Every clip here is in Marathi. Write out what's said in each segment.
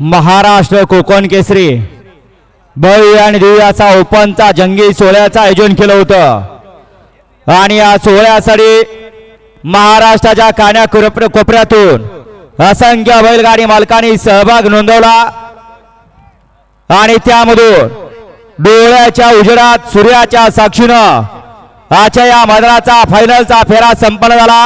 महाराष्ट्र कोकण केसरी. भव्य आणि दिव्याचा ओपनचा जंगी सोहळ्याचं आयोजन केलं होतं. आणि या सोहळ्यासाठी महाराष्ट्राच्या कान्या कोपऱ्यातून असंख्य बैलगाडी मालकांनी सहभाग नोंदवला. आणि त्यामधून डोळ्याच्या उजेडात सूर्याच्या साक्षीनं आजच्या या मैदानाचा फायनलचा फेरा संपन्न झाला.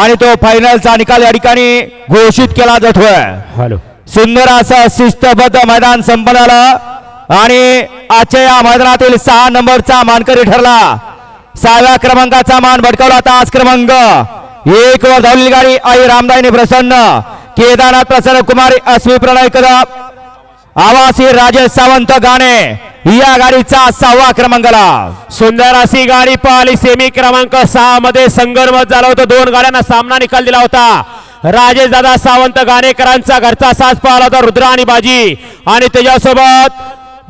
आणि तो फायनलचा निकाल या ठिकाणी घोषित केला जातोय. हॅलो. सुंदर असं शिस्तबद्ध मैदान संपन्न झालं आणि आजच्या या मैदानातील सहा नंबरचा मानकरी ठरला. सहाव्या क्रमांकाचा मान भटकवला तास क्रमांक. एक वर धावलेली गाडी आई रामदायनी प्रसन्न. केदारनाथ प्रसन्न कुमारी अश्वी प्रणय कदम. आवासी राजेश सावंत गाणे. या गाडीचा सहावा क्रमांकाला. सुंदर अशी गाडी पाहिली. सेमी क्रमांक सहा मध्ये संघर्ष झाला होता. दोन गाड्यांना सामना निकाल दिला होता. राजेश दादा सावंत गाणेकरांचा घरचा साथ पाहला होता रुद्रा आणि बाजी आणि त्याच्यासोबत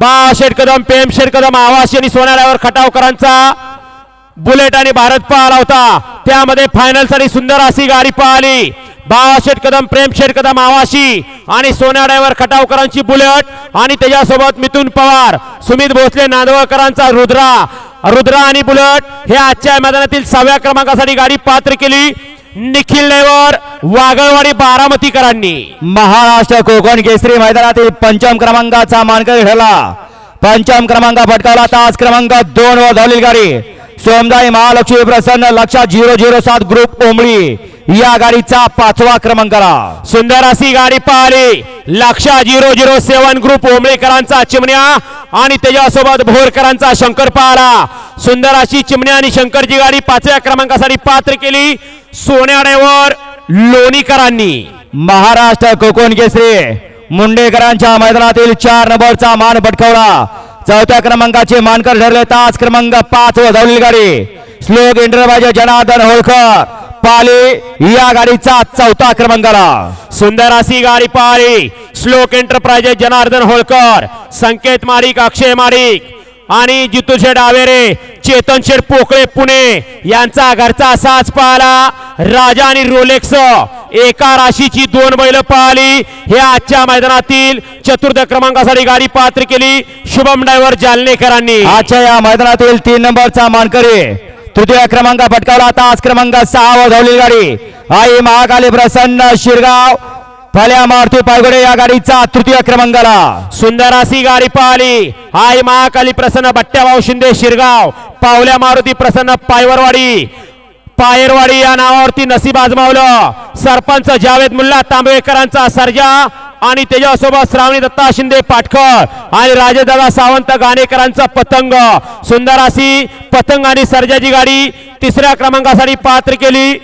बा शेठ कदम पेम शेठ कदम आवास आणि सोनाऱ्यावर खटावकरांचा बुलेट आणि भारत पाहला होता. त्यामध्ये फायनलसाठी सुंदर अशी गाडी पळाली बाबा शेठ कदम प्रेम शेठ कदम आवाशी आणि सोन्या ड्रायव्हर खटावकरांची बुलेट. आणि त्याच्यासोबत मिथुन पवार सुमित भोसले नांदवळकरांचा रुद्रा. रुद्रा आणि बुलेट हे आजच्या मैदानातील सहाव्या क्रमांकासाठी गाडी पात्र केली. निखिल ड्रायव्हर वागळवाडी बारामतीकरांनी. महाराष्ट्र कोकण केसरी मैदानातील पंचम क्रमांकाचा मानकरी ठरला. पंचम क्रमांक फटकावला तास क्रमांक दोन वर धावलेली गाडी. सोमदाई महालक्ष्मी प्रसन्न लक्षात झिरो झिरो सात ग्रुप ओंबळी या गाडीचा पाचवा क्रमांकाला. सुंदर अशी गाडी पाहिली. Laksha zero zero seven group ओंबळेकरांचा चिमण्या. आणि त्याच्यासोबत भोरकरांचा शंकर पाहला सुंदर अशी चिमण्या आणि शंकरची गाडी पाचव्या क्रमांकासाठी पात्र केली. सोन्याड्यावर लोणीकरांनी. महाराष्ट्र कोकण केसरी मुंडेकरांच्या मैदानातील चार नंबरचा मान पटकवला. चौथ्या क्रमांकाचे मानकर ठरले तास क्रमांक पाच व धावलेली गाडी. श्लोक इंटरवाजे जनार्दन होळकर. पाले या गाडीचा चौथा क्रमांकाला. सुंदर अशी गाडी पाहिली श्लोक एंटरप्राइजेस जनार्दन होळकर संकेत मारिक अक्षय मारिक आणि जितू शेठ आवेरे चेतन शेठ पोकळे पुणे यांचा घरचा साज पाहला. राजा आणि रोलेक्स एका राशीची दोन बैल पाहिली. हे आजच्या मैदानातील चतुर्थ क्रमांकासाठी गाडी पात्र केली. शुभम ड्रायव्हर जालनेकरांनी. आजच्या या मैदानातील तीन नंबरचा मानकरी तृतीय क्रमांक पटकावला तास क्रमांक सहा वर धावलेली गाडी. आई महाकाली प्रसन्न शिरगाव. फल्या मारुती पायगुडे या गाडीचा तृतीय क्रमांकाला. सुंदर अशी गाडी पाहिली. हाय महाकाली प्रसन्न बट्ट्याभाऊ शिंदे शिरगाव. पावल्या मारुती प्रसन्न पायवरवाडी. पायरवाडी या नावावरती नसीब आजमावलं. सरपंच जावेद मुल्ला तांबेकरांचा सर्जा. आणि त्याच्यासोबत श्रावणी दत्ता शिंदे पाटकर आणि राजेदादा सावंत गाणेकरांचा पतंग. सुंदर अशी पतंग आणि सर्जाची गाडी तिसऱ्या क्रमांकासाठी पात्र केली.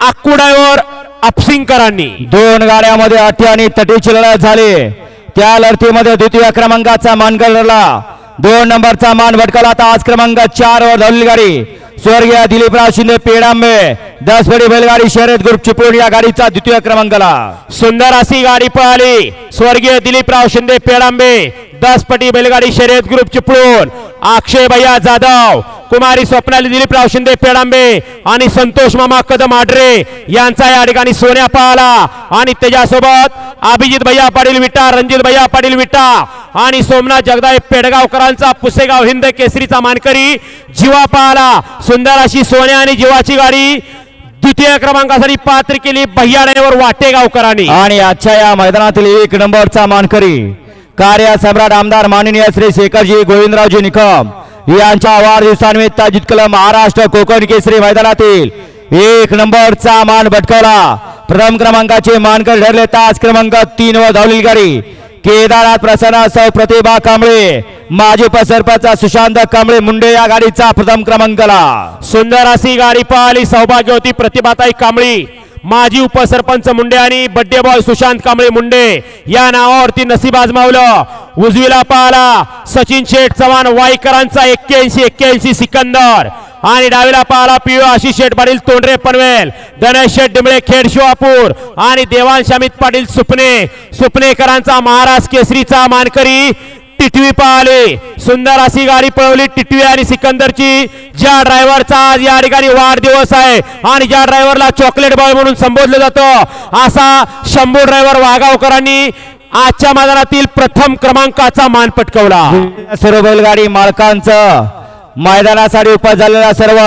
आकुडावर ड्रायव्हर अपसिंगकरांनी दोन गाड्यामध्ये अटी आणि तटीची लढत झाली. त्या लढतीमध्ये द्वितीय क्रमांकाचा मान ठरला. दोन नंबरचा मान भटकला. आता आज क्रमांक चार वर धावलेली गाडी स्वर्गीय दिलीपराव शिंदे पेडांबे दस बैलगाडी शर्यत ग्रुप चिपळूण या गाडीचा द्वितीय क्रमांकाला सुंदर अशी गाडी पळाली. स्वर्गीय दिलीपराव शिंदे पेडांबे दस पटी बैलगाडी शर्यत ग्रुप चिपळूण. अक्षय भैया जाधव कुमारी स्वप्नाली दिलीपराव शिंदे पेडांबे आणि संतोष मामा कदम आडरे यांचा या ठिकाणी सोन्या पाहला आणि त्याच्यासोबत अभिजित भैया पाटील विटा रणजित भैया पाटील विटा आणि सोमनाथ जगदाळे पेडगावकरांचा पुसेगाव हिंद केसरीचा मानकरी जीवा पाहला सुंदर अशी सोन्या आणि जीवाची गाडी. द्वितीय क्रमांकासाठी पात्र केली बह्याड्यावर वाटेगावकरांनी. आणि आजच्या या मैदानातील एक नंबरचा मानकरी कार्य सम्राट आमदार माननीय श्री शेखरजी गोविंदरावजी निकम यांच्या वाढदिवसानिमित्त जितकलं महाराष्ट्र कोकण केसरी मैदानातील एक नंबरचा मान भटकवला. प्रथम क्रमांकाचे मानकर ठरले तास क्रमांक तीन व धावलेली गाडी केदारनाथ प्रसन्न सौ प्रतिभा कांबळे माजी उपसरपंच सुशांत कांबळे मुंडे या गाडीचा प्रथम क्रमांकाला सुंदर अशी गाडी पाहिली सौभाग्यवती प्रतिभाताई कांबळी माजी उपसरपंच मुंडे आणि बड्डे बॉय सुशांत कांबळे मुंडे या नावावरती नसीब आजमावलं. उजवीला पाहला सचिन शेठ चव्हाण वाईकरांचा एक्क्याऐंशी एक्क्याऐंशी सिकंदर. आणि डावीला पाहला पिओ आशिष शेठ पाटील तोंडरे पनवेल गणेश शेठ डिमळे खेड शिवापूर आणि देवांश अमित पाटील सुपणे. सुपणेकरांचा महाराज केसरीचा मानकरी टिटवी पाहिले. सुंदर अशी गाडी पळवली टिटवी आणि सिकंदरची. ज्या ड्रायव्हरचा आज या ठिकाणी वाढदिवस आहे आणि ज्या ड्रायव्हरला चॉकलेट बॉय म्हणून संबोधलं जातं असा शंभू ड्रायव्हर वाघावकरांनी आजच्या मैदानातील प्रथम क्रमांकाचा मान पटकवला. सर्व बैलगाडी मालकांचं. मैदानासाठी उपस्थित झालेल्या सर्व